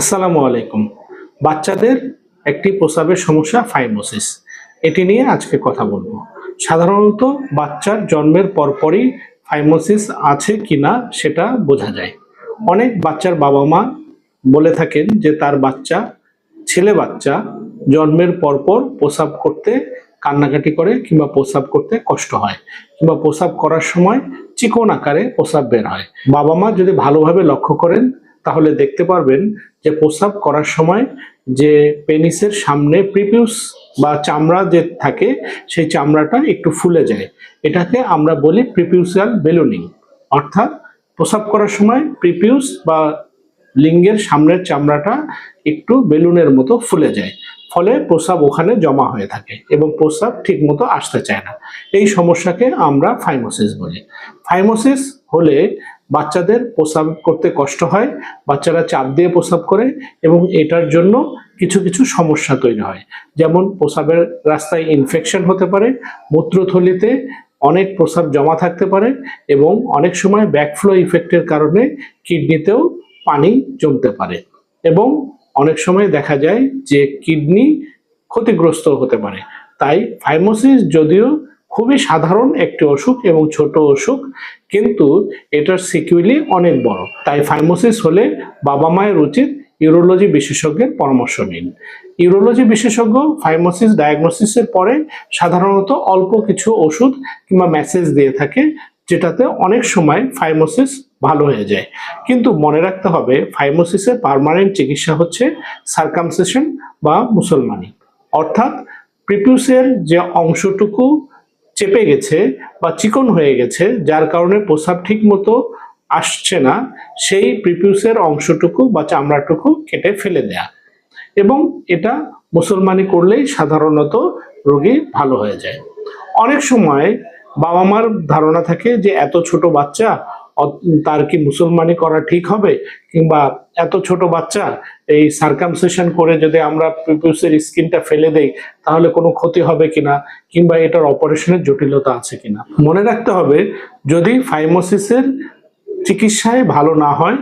আসসালামু আলাইকুম। বাচ্চাদের একটি প্রস্রাবের সমস্যা ফাইমোসিস এটি নিয়ে আজকে কথা বলব। সাধারণত বাচ্চার জন্মের পরপরই ফাইমোসিস আছে কি না সেটা বোঝা যায়। অনেক বাচ্চার বাবা মা বলে থাকেন যে তার বাচ্চা, ছেলে বাচ্চা জন্মের পরপর প্রস্রাব করতে কান্নাকাটি করে কিংবা প্রস্রাব করতে কষ্ট হয় কিংবা প্রস্রাব করার সময় চিকন আকারে প্রস্রাব বের হয়। বাবা মা যদি ভালোভাবে লক্ষ্য করেন তাহলে দেখতে পারবেন যে প্রস্রাব করার সময় যে পেনিসের সামনে প্রিপিউস বা চামড়া যে থাকে, সেই চামড়াটা একটু ফুলে যায়। এটাকে আমরা বলি প্রিপিউসাল বেলুনিং। অর্থাৎ প্রস্রাব করার সময় প্রিপিউস বা লিঙ্গের সামনের চামড়াটা একটু বেলুনের মতো ফুলে যায়। ফলে প্রস্রাব ওখানে জমা হয়ে থাকে এবং প্রস্রাব ঠিক মতো আসতে চায় না। এই সমস্যাকে আমরা ফাইমোসিস বলি। ফাইমোসিস হলে বাচ্চাদের প্রস্রাব করতে কষ্ট হয়, বাচ্চারা চাপ দিয়ে প্রস্রাব করে এবং এটার জন্য কিছু কিছু সমস্যা তৈরি হয়। যেমন প্রস্রাবের রাস্তায় ইনফেকশন হতে পারে, মূত্রথলিতে অনেক প্রস্রাব জমা থাকতে পারে এবং অনেক সময় ব্যাকফ্লো ইফেক্টের কারণে কিডনিতেও পানি জমতে পারে এবং অনেক সময় দেখা যায় যে কিডনি ক্ষতিগ্রস্ত হতে পারে। তাই ফাইমোসিস যদিও খুবই সাধারণ একটি অসুখ এবং ছোট অসুখ, কিন্তু এটার সিকুয়েলি অনেক বড়। তাই ফাইমোসিস হলে বাবা মায়ের উচিত ইউরোলজি বিশেষজ্ঞের পরামর্শ নিন। ইউরোলজি বিশেষজ্ঞ ফাইমোসিস ডায়াগনোসিসের পরে সাধারণত অল্প কিছু ওষুধ কিংবা মেসেজ দিয়ে থাকে, যেটাতে অনেক সময় ফাইমোসিস ভালো হয়ে যায়। কিন্তু মনে রাখতে হবে ফাইমোসিসের পার্মানেন্ট চিকিৎসা হচ্ছে সার্কামসেশন বা মুসলমানি। অর্থাৎ প্রিপিউসের যে অংশটুকু চেপে গেছে বা চিকন হয়ে গেছে, যার কারণে প্রস্রাব ঠিক মতো আসছে না, সেই প্রিপিউসের অংশটুকু বা চামড়াটুকু কেটে ফেলে দেয়া। এবং এটা মুসলমানি করলেই সাধারণত রোগী ভালো হয়ে যায়। অনেক সময় বাবা মার ধারণা থাকে যে এত ছোট বাচ্চা তার কি মুসলমানি করা ঠিক হবে? কিংবা এত ছোট বাচ্চা এই সার্কামসেশন করে যদি আমরা পিপিউসের স্কিনটা ফেলে দেই, তাহলে কোনো ক্ষতি হবে কিনা? কিংবা এটার অপারেশনের জটিলতা আছে কিনা? মনে রাখতে হবে, যদি ফাইমোসিসের চিকিৎসায় ভালো না হয়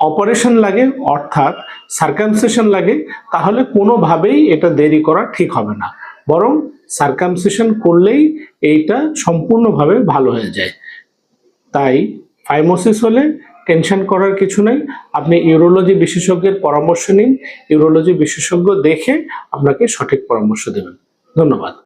অপারেশন লাগে, অর্থাৎ সার্কামসেশন লাগে, তাহলে কোনোভাবেই এটা দেরি করা ঠিক হবে না। বরং সার্কামসেশন করলেই এইটা সম্পূর্ণভাবে ভালো হয়ে যায়। তাই ফাইমোসিস হলে টেনশন করার কিছু নেই। আপনি ইউরোলজি বিশেষজ্ঞের পরামর্শ নিন। ইউরোলজি বিশেষজ্ঞ দেখে আপনাকে সঠিক পরামর্শ দেবেন। ধন্যবাদ।